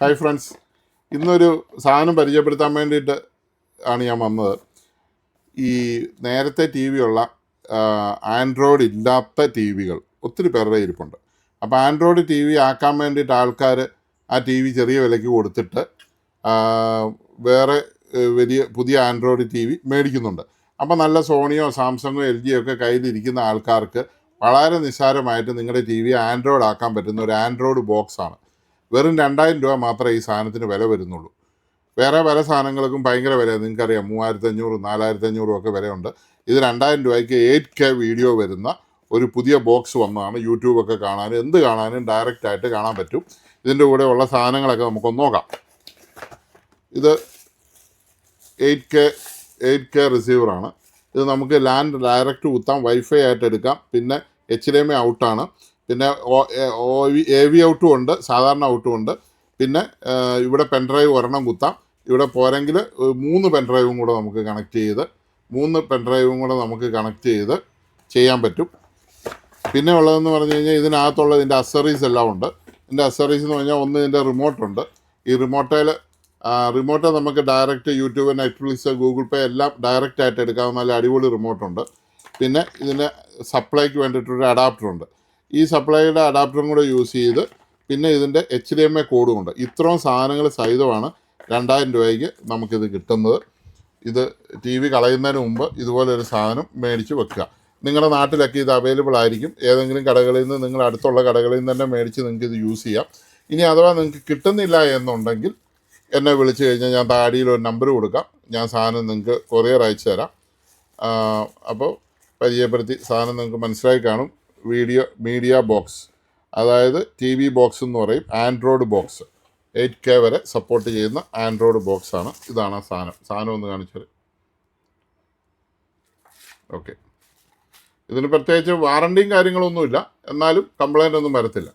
Hi friends ഇന്നൊരു സാധനം പരിചയപ്പെടുത്താൻ വേണ്ടിയിട്ട് ആണ് ഞാൻ വന്നത്. ഈ നേരത്തെ ടി വി ഉള്ള ആൻഡ്രോയിഡ് ഇല്ലാത്ത ടി വികൾ ഒത്തിരി പേരുടെ ഇരിപ്പുണ്ട്. അപ്പോൾ ആൻഡ്രോയിഡ് ടി വി ആക്കാൻ വേണ്ടിയിട്ട് ആൾക്കാർ ആ ടി വി ചെറിയ വിലയ്ക്ക് കൊടുത്തിട്ട് വേറെ വലിയ പുതിയ ആൻഡ്രോയിഡ് ടി വി മേടിക്കുന്നുണ്ട്. അപ്പോൾ നല്ല സോണിയോ സാംസങ്ങോ എൽ ജിയോ ഒക്കെ കയ്യിലിരിക്കുന്ന ആൾക്കാർക്ക് വളരെ നിസ്സാരമായിട്ട് നിങ്ങളുടെ ടി വി ആൻഡ്രോയിഡ് ആക്കാൻ പറ്റുന്ന ഒരു ആൻഡ്രോയിഡ് ബോക്സാണ് വെറും രണ്ടായിരം രൂപ മാത്രമേ ഈ സാധനത്തിന് വില വരുന്നുള്ളൂ. വേറെ പല സാധനങ്ങൾക്കും ഭയങ്കര വിലയാണ് നിങ്ങൾക്കറിയാം മൂവായിരത്തി അഞ്ഞൂറ് നാലായിരത്തി അഞ്ഞൂറും ഒക്കെ വിലയുണ്ട്. ഇത് രണ്ടായിരം രൂപയ്ക്ക് എയ്റ്റ് കെ വീഡിയോ വരുന്ന ഒരു പുതിയ ബോക്സ് വന്നതാണ്. യൂട്യൂബൊക്കെ കാണാനും എന്ത് കാണാനും ഡയറക്റ്റ് ആയിട്ട് കാണാൻ പറ്റും. ഇതിന്റെ കൂടെ ഉള്ള സാധനങ്ങളൊക്കെ നമുക്കൊന്ന് നോക്കാം. ഇത് എയ്റ്റ് കെ എയ്റ്റ് കെ റിസീവറാണ് ഇത് നമുക്ക് ലാൻഡ് ഡയറക്റ്റ് കുത്താം വൈഫൈ ആയിട്ട് എടുക്കാം. പിന്നെ എച്ച് ഡി എം എ ഔട്ടാണ് പിന്നെ എ വി ഔട്ടും ഉണ്ട് സാധാരണ ഔട്ടും ഉണ്ട്. പിന്നെ ഇവിടെ പെൻഡ്രൈവ് ഒരെണ്ണം കുത്താം. ഇവിടെ പോരെങ്കിൽ മൂന്ന് പെൻഡ്രൈവും കൂടെ നമുക്ക് കണക്ട് ചെയ്ത് മൂന്ന് പെൻഡ്രൈവും കൂടെ നമുക്ക് കണക്ട് ചെയ്ത് ചെയ്യാൻ പറ്റും. പിന്നെ ഉള്ളതെന്ന് പറഞ്ഞു കഴിഞ്ഞാൽ ഇതിനകത്തുള്ള ഇതിന്റെ അസറീസ് എല്ലാം ഉണ്ട്. ഇതിന്റെ അസറീസ് എന്ന് പറഞ്ഞാൽ ഒന്ന് ഇതിന്റെ റിമോട്ടുണ്ട് ഈ റിമോട്ടേൽ റിമോട്ട് നമുക്ക് direct YouTube Netflix Google Pay എല്ലാം ഡയറക്റ്റ് ആയിട്ട് എടുക്കാവുന്ന നല്ല അടിപൊളി റിമോട്ടുണ്ട് പിന്നെ ഇതിന്റെ സപ്ലൈക്ക് വേണ്ടിയിട്ടൊരു അഡാപ്റ്റർ ഉണ്ട്. ഈ സപ്ലൈയുടെ അഡാപ്റ്ററും കൂടെ യൂസ് ചെയ്ത് പിന്നെ ഇതിന്റെ എച്ച് ഡി എം എ കോഡും ഉണ്ട്. ഇത്രയും സാധനങ്ങൾ സഹിതമാണ് രണ്ടായിരം രൂപയ്ക്ക് നമുക്കിത് കിട്ടുന്നത്. ഇത് ടി വി കളയുന്നതിന് മുമ്പ് ഇതുപോലെ ഒരു സാധനം മേടിച്ച് വെക്കുക. നിങ്ങളുടെ നാട്ടിലൊക്കെ ഇത് അവൈലബിൾ ആയിരിക്കും. ഏതെങ്കിലും കടകളിൽ നിന്ന് നിങ്ങൾ അടുത്തുള്ള കടകളിൽ നിന്ന് തന്നെ മേടിച്ച് നിങ്ങൾക്ക് ഇത് യൂസ് ചെയ്യാം. ഇനി അഥവാ നിങ്ങൾക്ക് കിട്ടുന്നില്ല എന്നുണ്ടെങ്കിൽ എന്നെ വിളിച്ചു കഴിഞ്ഞാൽ ഞാൻ താടിയിൽ ഒരു നമ്പർ കൊടുക്കാം. ഞാൻ സാധനം നിങ്ങൾക്ക് കൊറിയർ അയച്ചു തരാം. അപ്പോൾ പരിചയപ്പെടുത്തി സാധനം നിങ്ങൾക്ക് മനസ്സിലായി കാണും. വീഡിയോ മീഡിയ ബോക്സ് അതായത് ടി വി ബോക്സ് എന്ന് പറയും ആൻഡ്രോയിഡ് ബോക്സ് എയ്റ്റ് കെ വരെ സപ്പോർട്ട് ചെയ്യുന്ന ആൻഡ്രോയിഡ് ബോക്സ് ആണ്. ഇതാണ് ആ സാധനം. സാധനം ഒന്ന് കാണിച്ചത് ഓക്കെ ഇതിന് പ്രത്യേകിച്ച് വാറണ്ടിയും കാര്യങ്ങളൊന്നുമില്ല. എന്നാലും കംപ്ലൈന്റ് ഒന്നും വരത്തില്ല.